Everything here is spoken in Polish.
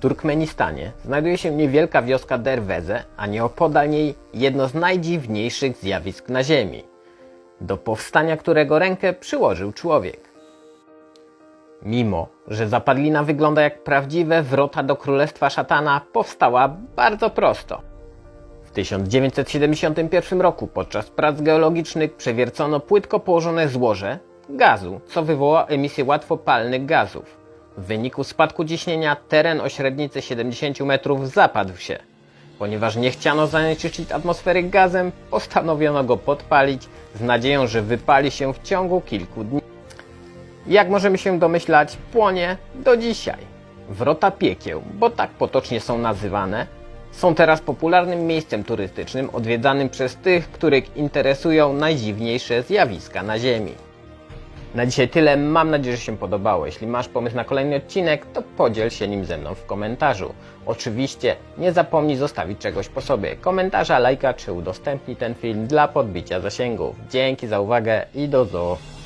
Turkmenistanie znajduje się niewielka wioska Derweze, a nieopodal niej jedno z najdziwniejszych zjawisk na Ziemi, do powstania którego rękę przyłożył człowiek. Mimo, że zapadlina wygląda jak prawdziwe wrota do królestwa szatana, powstała bardzo prosto. W 1971 roku podczas prac geologicznych przewiercono płytko położone złoże gazu, co wywołało emisję łatwopalnych gazów. W wyniku spadku ciśnienia teren o średnicy 70 metrów zapadł się. Ponieważ nie chciano zanieczyścić atmosfery gazem, postanowiono go podpalić z nadzieją, że wypali się w ciągu kilku dni. Jak możemy się domyślać, płonie do dzisiaj. Wrota piekieł, bo tak potocznie są nazywane, są teraz popularnym miejscem turystycznym odwiedzanym przez tych, których interesują najdziwniejsze zjawiska na Ziemi. Na dzisiaj tyle, mam nadzieję, że się podobało. Jeśli masz pomysł na kolejny odcinek, to podziel się nim ze mną w komentarzu. Oczywiście nie zapomnij zostawić czegoś po sobie, komentarza, lajka czy udostępnij ten film dla podbicia zasięgów. Dzięki za uwagę i do zobaczenia.